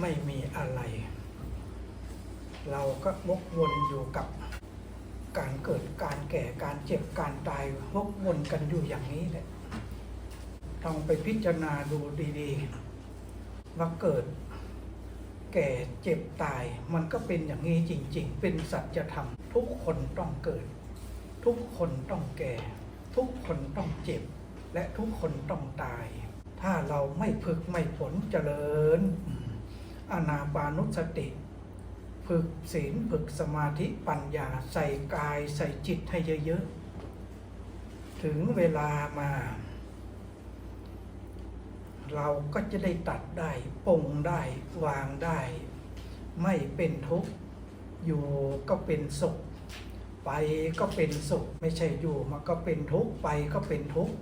ไม่มีอะไร เราก็วกวนอยู่กับการเกิดการแก่การเจ็บการตายวกวนกันอยู่อย่างนี้แหละต้องไปพิจารณาดูดีๆ ว่าเกิดแก่เจ็บตาย มันก็เป็นอย่างนี้จริง ๆ เป็นสัจธรรม ทุกคนต้องเกิด ทุกคนต้องแก่ ทุกคนต้องเจ็บ และทุกคนต้องตาย ถ้าเราไม่ฝึกไม่ผลเจริญ อืมอานาปานุสติ ฝึกศีลฝึกสมาธิปัญญาใส่กายใส่จิตให้เยอะๆ ถึงเวลามา เราก็จะได้ตัดได้ปงได้วางได้ ไม่เป็นทุกข์อยู่ก็เป็นสุขไปก็เป็นสุขไม่ใช่อยู่มันก็เป็นทุกข์ไปก็เป็นทุกข์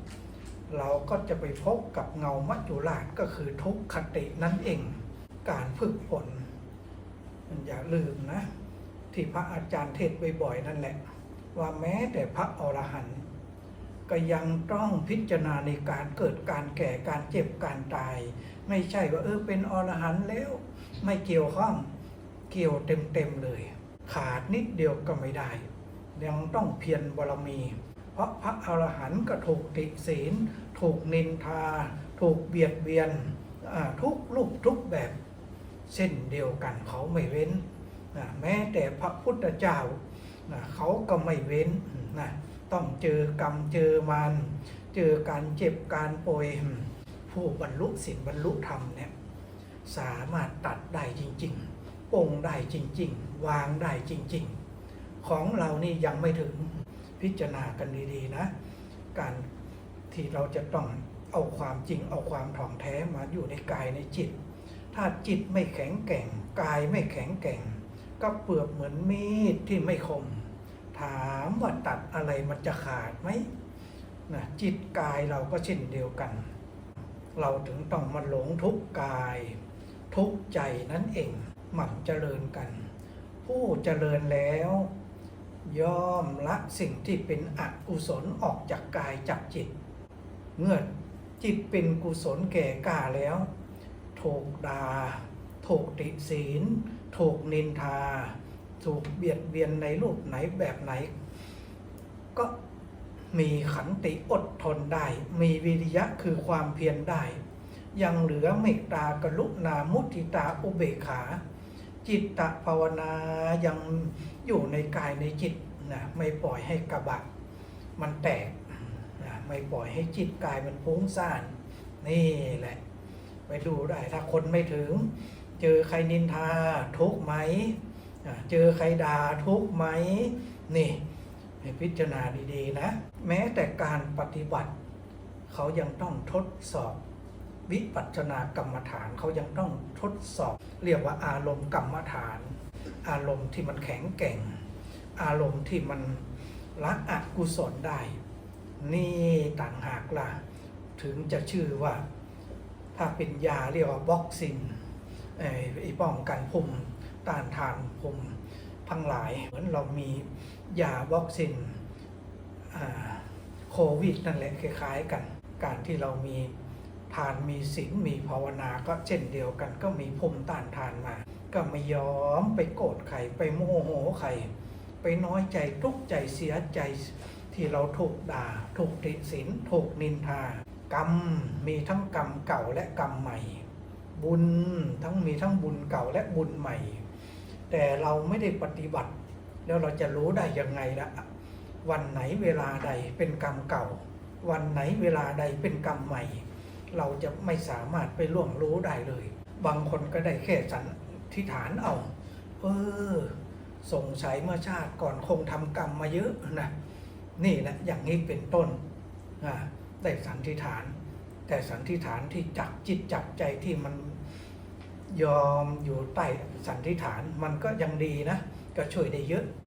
เราก็จะไปพบกับเงามัจจุราชก็คือทุกขคตินั่นเอง การฝึกฝนอย่าลืมนะ ที่พระอาจารย์เทศบ่อยๆนั่นแหละ ว่าแม้แต่พระอรหันต์ก็ยังต้องพิจารณาในการเกิดการแก่การเจ็บการตาย ไม่ใช่ว่าเออเป็นอรหันต์แล้ว ไม่เกี่ยวข้องเกี่ยวเต็มๆเลย ขาดนิดเดียวก็ไม่ได้ ยังต้องเพียรบารมี เพราะพระอรหันต์ก็ถูกติศีล ถูกนินทา ถูกเบียดเบียนทุกรูปทุกแบบ เส้นเดียวกันเขาไม่เว้นนะแม้แต่พระพุทธเจ้านะเขาก็ไม่เว้นนะต้องเจอกรรมเจอมันเจอการเจ็บการป่วยผู้บรรลุศีลบรรลุธรรมเนี่ยสามารถตัดได้จริงๆปงได้จริง ๆ วางได้จริง ๆ ของเรานี่ยังไม่ถึงพิจารณากันดีๆนะ การที่เราจะต้องเอาความจริงเอาความถ่องแท้มาอยู่ในกายในจิต ถ้าจิตไม่แข็งแกร่ง กายไม่แข็งแกร่ง ก็เปลือกเหมือนมีดที่ไม่คม ถามว่าตัดอะไรมันจะขาดไหมนะจิตกายเราก็เช่นเดียวกัน เราถึงต้องมาหลงทุกกาย ทุกใจนั่นเองหมั่นเจริญกัน ผู้เจริญแล้ว ย่อมละสิ่งที่เป็นอกุศลออกจากกายจากจิต เมื่อจิตเป็นกุศลแก่กาแล้ว ถูกดา่า ถูกติศีล ถูกนินทา ถูกเบียดเบียนในรูปไหนแบบไหน ก็มีขันติอดทนได้ มีวิริยะคือความเพียรได้ ยังเหลือเมตตากรุณามุทิตาอุเบกขา จิตตภาวนายังอยู่ในกายในจิตนะไม่ปล่อยให้กระบะมันแตกนะไม่ปล่อยให้จิตกายมันฟุ้งซ่านนี่แหละ ไปดูได้ถ้าคนไม่ถึง เจอใครนินทาทุกไหม เจอใครด่าทุกไหม นี่ให้พิจารณาดีๆนะ แม้แต่การปฏิบัติ เขายังต้องทดสอบ วิปัสสนากรรมฐานเขายังต้องทดสอบ เรียกว่าอารมณ์กรรมฐาน อารมณ์ที่มันแข็งแกร่ง อารมณ์ที่มันละอกุศลได้ นี่ต่างหากล่ะ ถึงจะชื่อว่า ถ้าเป็นยาเรียกว่าบ็อกซินไอ้ไอ้ป้องกันภูมิต้านทานภูมิทั้งหลาย เหมือนเรามียาบ็อกซินอ่าโควิดนั่นแหละคล้ายๆกัน การที่เรามีทานมีศีลมีภาวนาก็เช่นเดียวกัน ก็มีภูมิต้านทานมา ก็ไม่ยอมไปโกรธใครไปโมโหใครไปน้อยใจทุกข์ใจเสียใจที่เราถูกด่า ถูกติสินถูกนินทา กรรมมีทั้งกรรมเก่าและกรรมใหม่ บุญทั้งมีทั้งบุญเก่าและบุญใหม่ แต่เราไม่ได้ปฏิบัติ แล้วเราจะรู้ได้ยังไงละวันไหนเวลาใดเป็นกรรมเก่า วันไหนเวลาใดเป็นกรรมใหม่ เราจะไม่สามารถไปล่วงรู้ได้เลย บางคนก็ได้แค่สันทิฐานเอาเออสงสัยเมื่อชาติก่อนคงทำกรรมมาเยอะนะนี่แหละอย่างนี้เป็นต้นอ่า ได้สันทิฐาน แต่สันทิฐานที่จับจิตจับใจที่มันยอมอยู่ใต้สันทิฐานมันก็ยังดีนะ ก็ช่วยได้เยอะ